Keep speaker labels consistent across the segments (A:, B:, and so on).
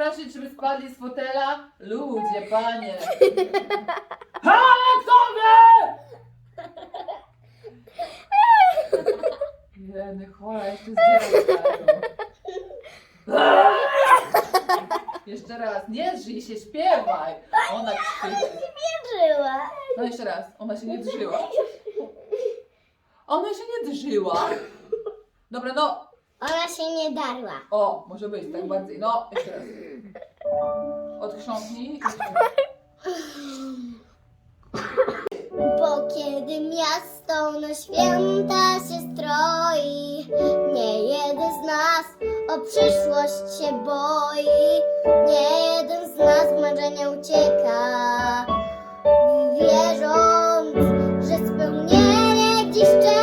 A: straszyć, żeby spadli z fotela? Ludzie, panie! Aleksander! Jeny, chora, jeszcze zdziałam. Jeszcze raz, nie drzyj się, śpiewaj! Ona nie
B: Wierzyła.
A: No jeszcze raz, ona się nie drżyła. Ona się nie drżyła. Dobra, no
B: ona się nie darła.
A: O, może być, tak bardziej. No, jeszcze raz. Odchrząknij. Jeszcze.
B: Bo kiedy miasto na święta się stroi, nie jeden z nas o przyszłość się boi, nie jeden z nas marzenia ucieka, wierząc, że spełnienie dziś czeka.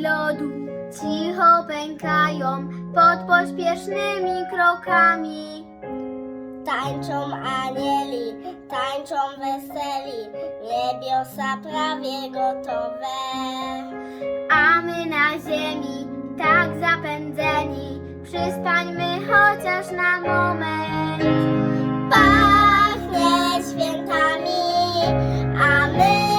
C: Lodu cicho pękają pod pośpiesznymi krokami. Tańczą anieli, tańczą weseli, niebiosa prawie gotowe. A my na ziemi, tak zapędzeni, przyspańmy chociaż na moment. Pachnie świętami, a my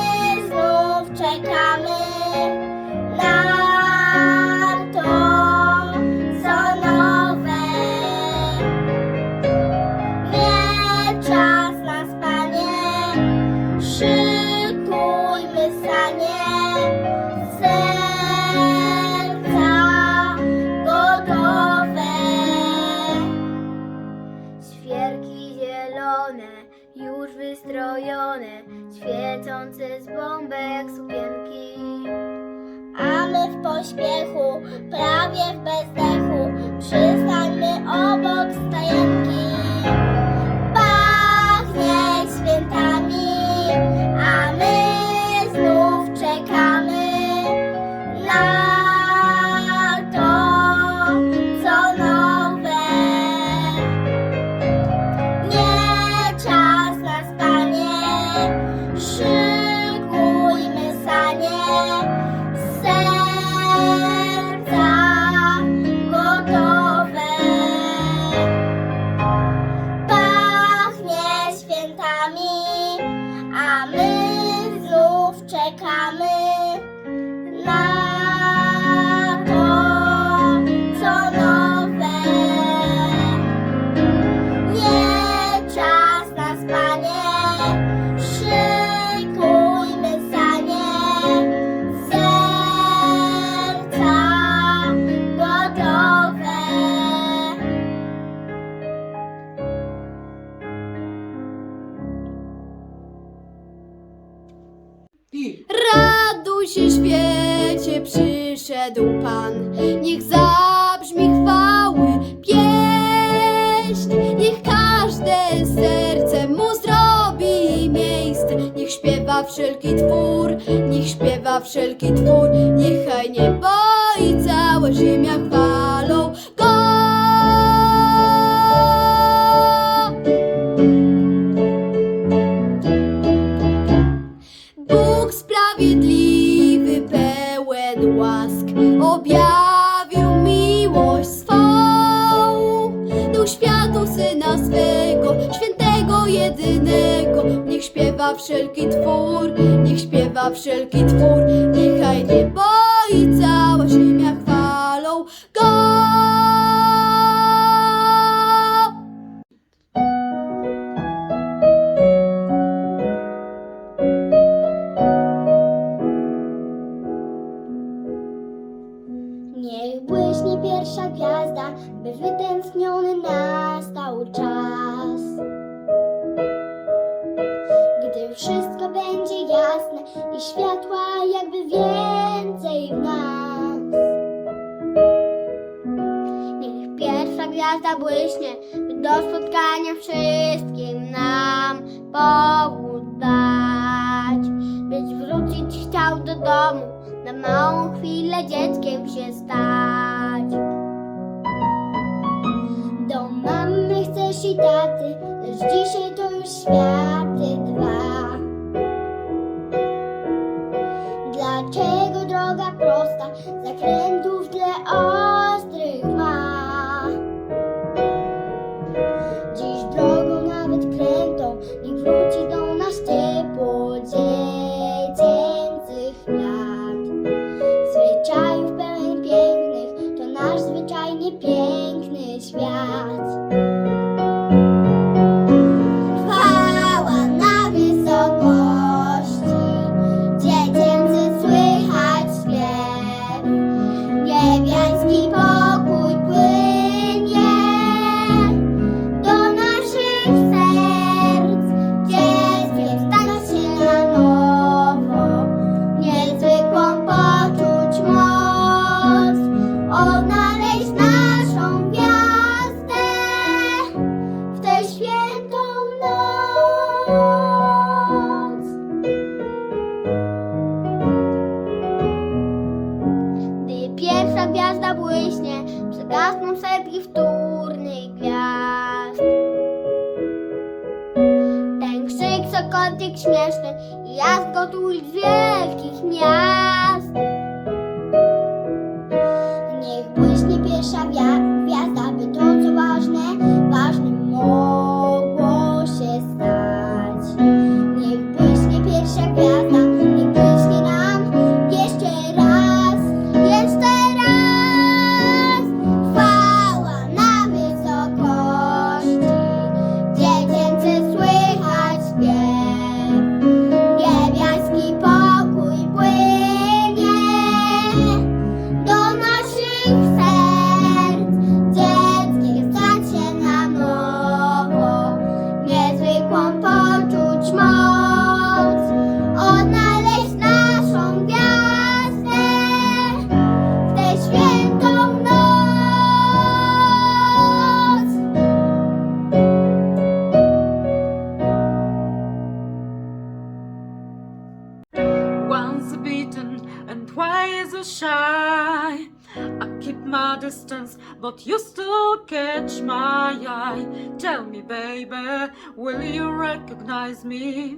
C: wszelki twór, niech śpiewa wszelki twór. Niechaj niebo i cała ziemia chwalą wszelki twór, niech śpiewa wszelki twór. Niechaj niebo i cała ziemia chwalą Go. Niech błyśnie pierwsza gwiazda, by wytęskniony nastał czas. Wszystko będzie jasne i światła jakby więcej w nas. Niech pierwsza gwiazda błyśnie, by do spotkania wszystkim nam powód dać. Byś wrócić chciał do domu, na małą chwilę dzieckiem się stać. Do mamy chcesz i taty, lecz dzisiaj to już światy friend dotyk śmieszny i ja z wielkich miast.
D: But you still catch my eye. Tell me, baby, will you recognize me?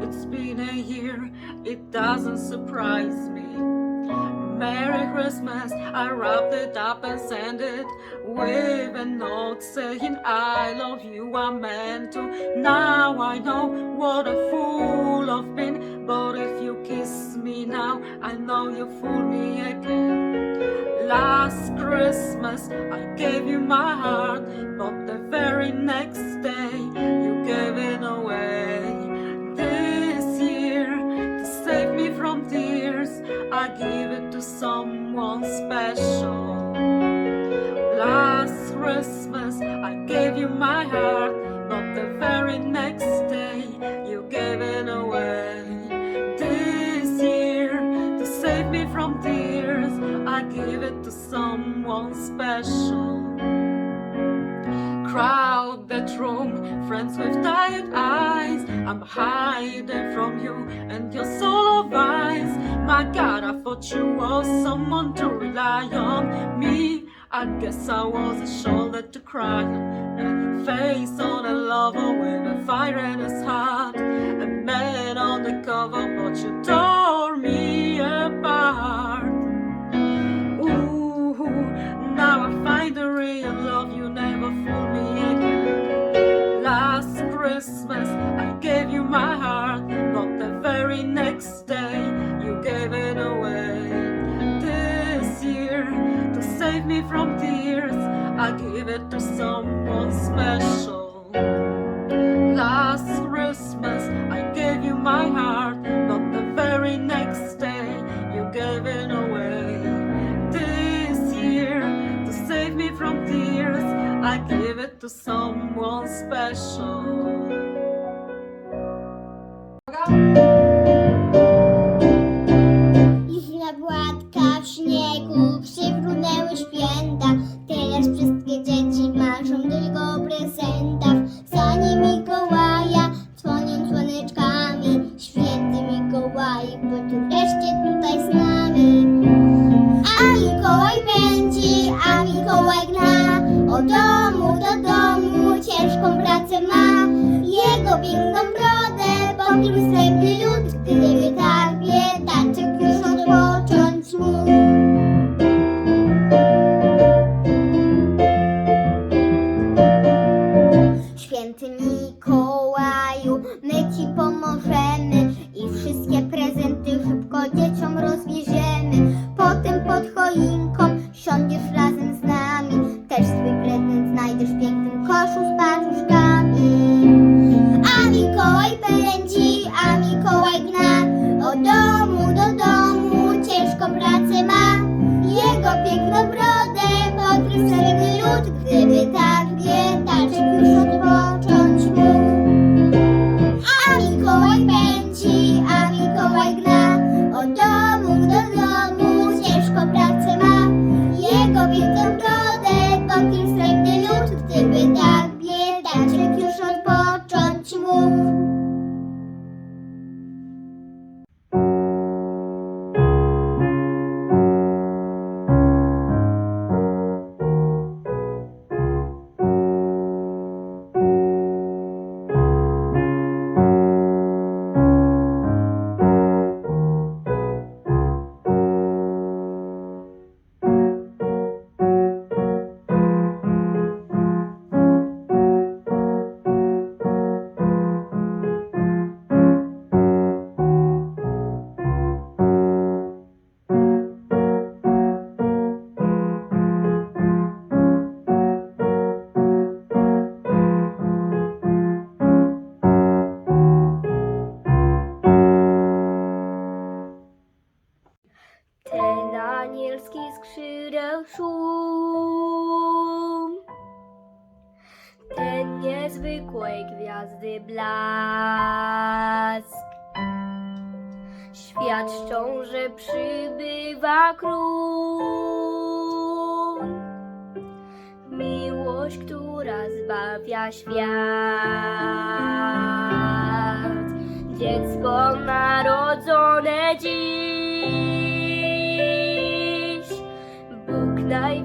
D: It's been a year, it doesn't surprise me. Merry Christmas, I wrapped it up and sent it with a note saying I love you. I meant to. Now I know what a fool I've been. But if you kiss me now, I know you fooled me again. Last Christmas, I gave you my heart, but the very next day, you gave it away. Someone special. Last Christmas, I gave you my heart, but the very next day, you gave it away. This year, to save me from tears, I give it to someone special. Crowd that room, friends with tired eyes. I'm hiding from you and your soul of eyes. My God, I thought you was someone to rely on. Me, I guess I was a shoulder to cry on. A face on a lover with a fire in his heart. A man on the cover, but you tore me apart. Ooh, now I find the real love. You never fool me again. Last Christmas, I gave you my heart, but the very next day, it away. This year, to save me from tears, I give it to someone special. Last Christmas, I gave you my heart, but the very next day, you gave it away. This year, to save me from tears, I give it to someone special.
C: Ten anielski skrzydeł szum. Ten
B: niezwykłej gwiazdy blask. Świadczą, że przybywa król. Miłość, która zbawia świat. Dziecko narodzone dziś. life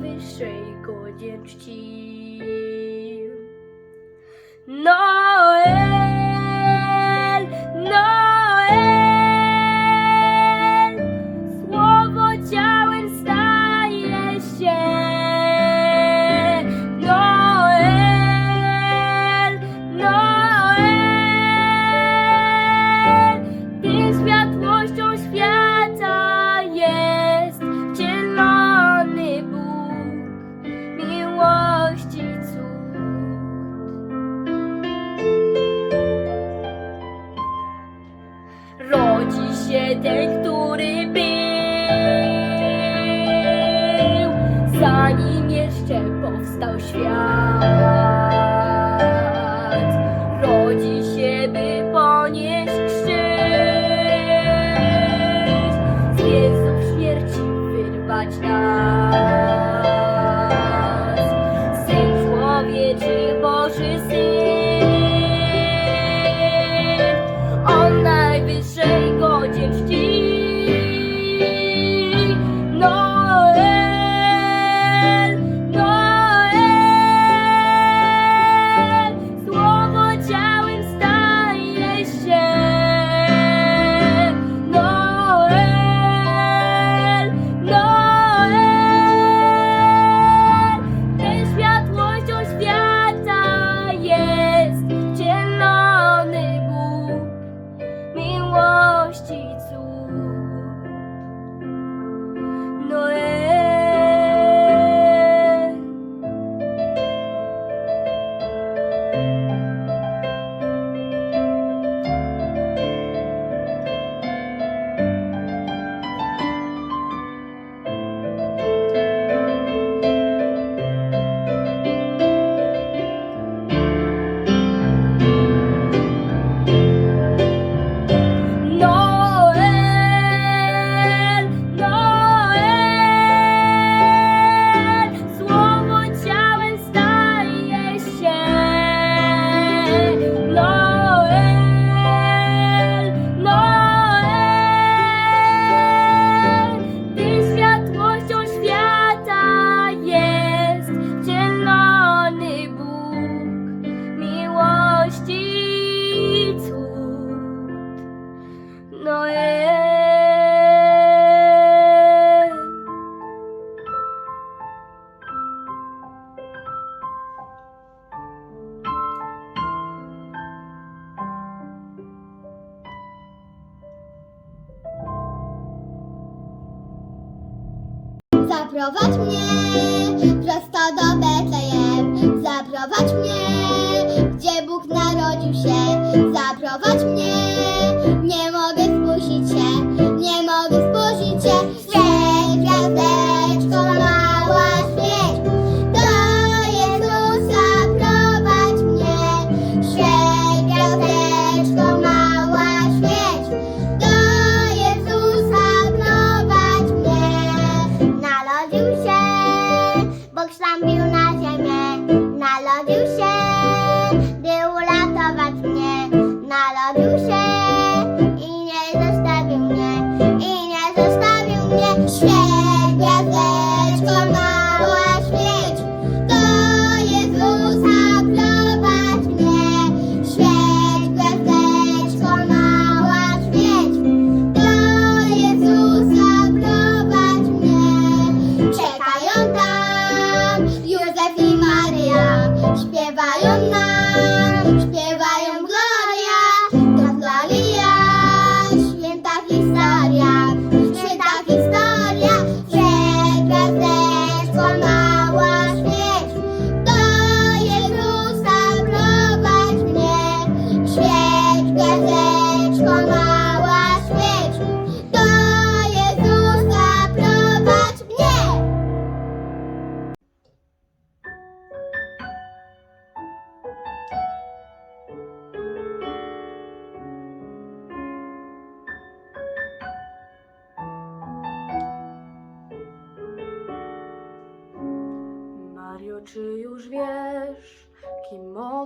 C: całować mnie.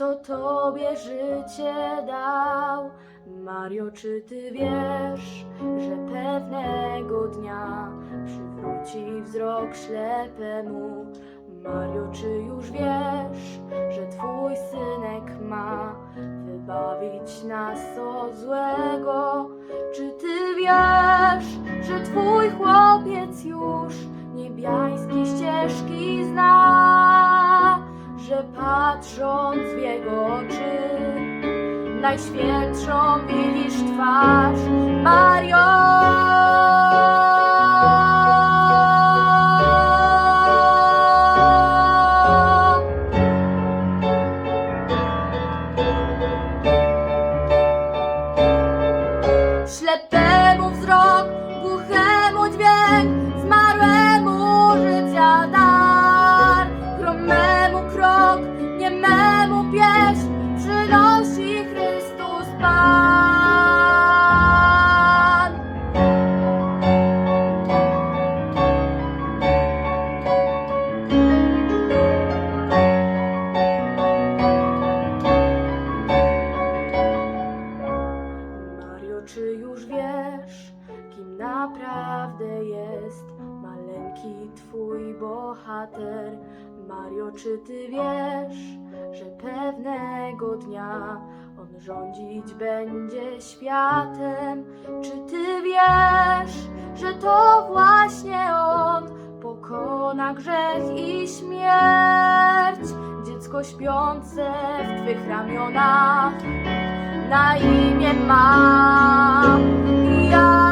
B: kto tobie życie dał. Mario, czy ty wiesz, że pewnego dnia przywróci wzrok ślepemu? Mario, czy już wiesz, że twój synek ma wybawić nas od złego? Czy ty wiesz, że twój chłopiec już niebiańskie ścieżki zna? Że patrząc w jego oczy, najświętszą widzisz twarz Mario. Rządzić będzie światem? Czy ty wiesz, że to właśnie on pokona grzech i śmierć? Dziecko śpiące w twych ramionach na imię ma Jam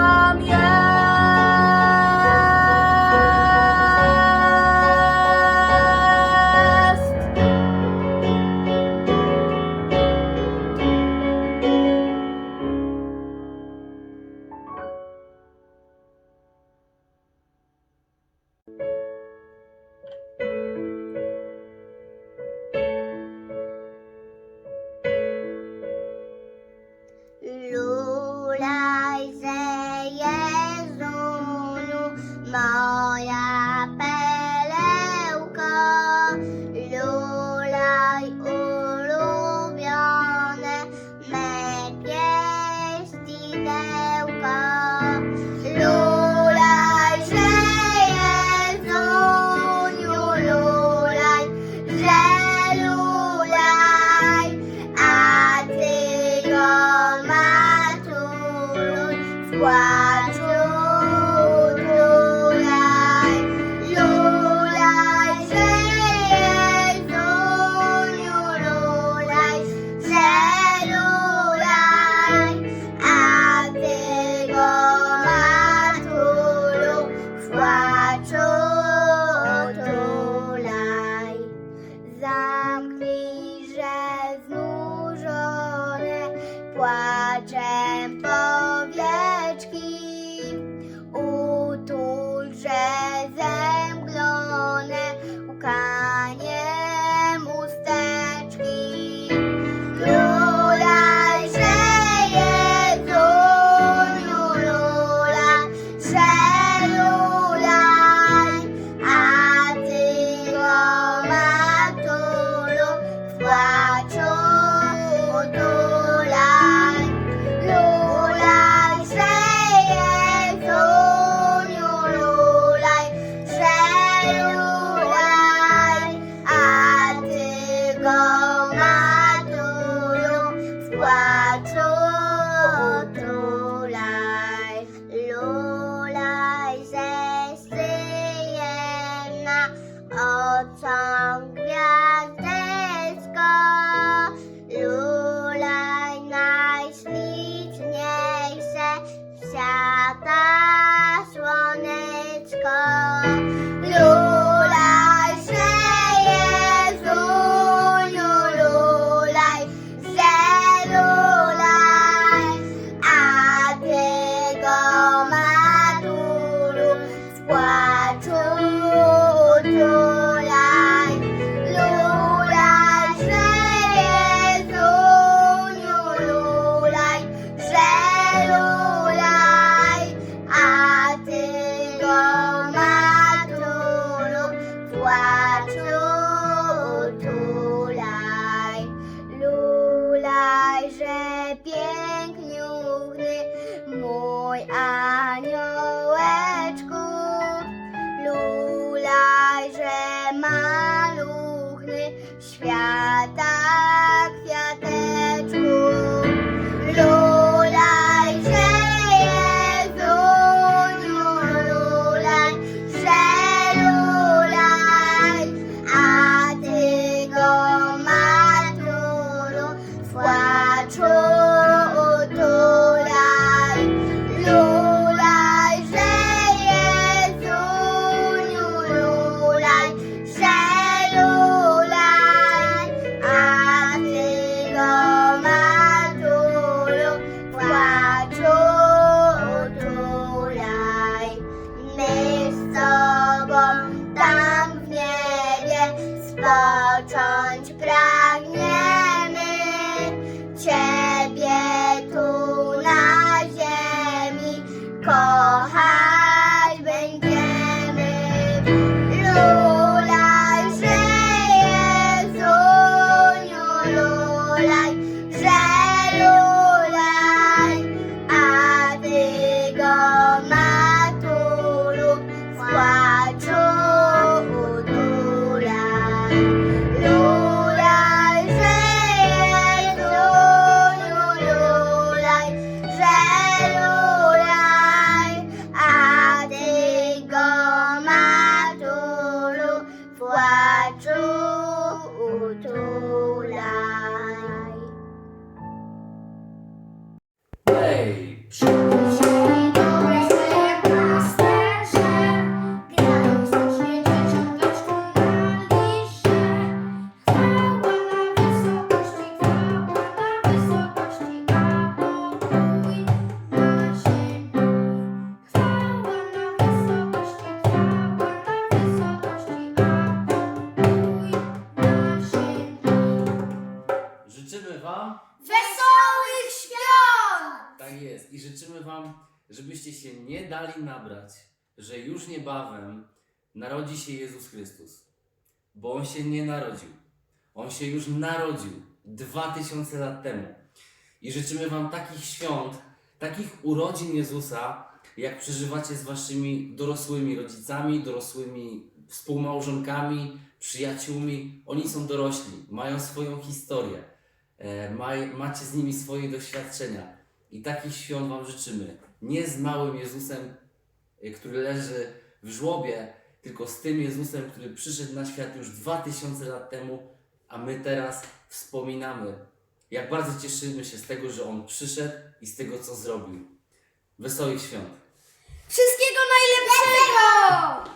C: Wesołych świąt!
E: tak jest, i życzymy Wam, żebyście się nie dali nabrać, że już niebawem narodzi się Jezus Chrystus. Bo On się nie narodził. On się już narodził dwa tysiące lat temu. I życzymy Wam takich świąt, takich urodzin Jezusa, jak przeżywacie z Waszymi dorosłymi rodzicami, dorosłymi współmałżonkami, przyjaciółmi. Oni są dorośli, mają swoją historię, maj, macie z nimi swoje doświadczenia. I takich świąt Wam życzymy. Nie z małym Jezusem, e, który leży w żłobie, tylko z tym Jezusem, który przyszedł na świat już 2000 lat temu, a my teraz wspominamy, jak bardzo cieszymy się z tego, że On przyszedł i z tego, co zrobił. Wesołych świąt!
C: Wszystkiego najlepszego!